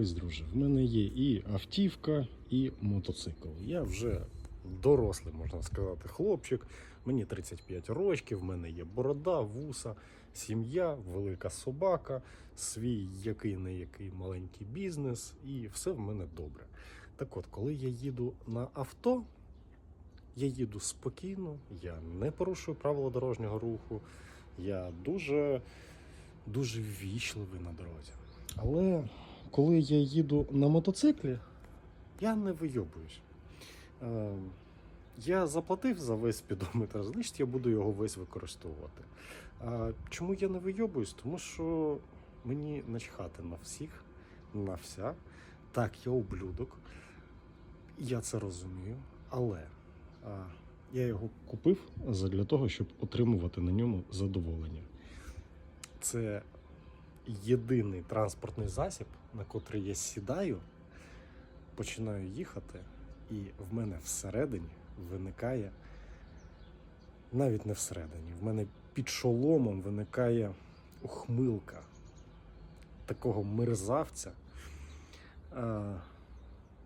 Дивись, друже, в мене є і автівка, і мотоцикл. Я вже дорослий, можна сказати, хлопчик. Мені 35 років, в мене є борода, вуса, сім'я, велика собака, свій який не який маленький бізнес, і все в мене добре. Так от, коли я їду на авто, я їду спокійно, я не порушую правила дорожнього руху, я дуже, дуже ввічливий на дорозі. Але коли я їду на мотоциклі, я не вийобуюсь. Е, я заплатив за весь спідометр, значить я буду його весь використовувати. А чому я не вийобуюсь? Тому що мені начхати на всіх, на вся. Так, я ублюдок. Я це розумію, але а, я його купив для того, щоб отримувати на ньому задоволення. Це єдиний транспортний засіб, на котрий я сідаю, починаю їхати, і в мене всередині виникає, навіть не всередині, в мене під шоломом виникає ухмилка такого мерзавця.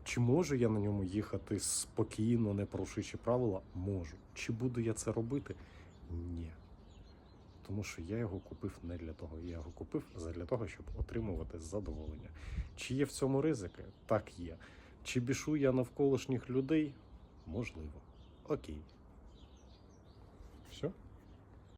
Чи можу я на ньому їхати спокійно, не порушуючи правила? Можу. Чи буду я це робити? Ні. Тому що я його купив не для того. Я його купив для того, щоб отримувати задоволення. Чи є в цьому ризики? Так є. Чи бішу я навколишніх людей? Можливо. Окей.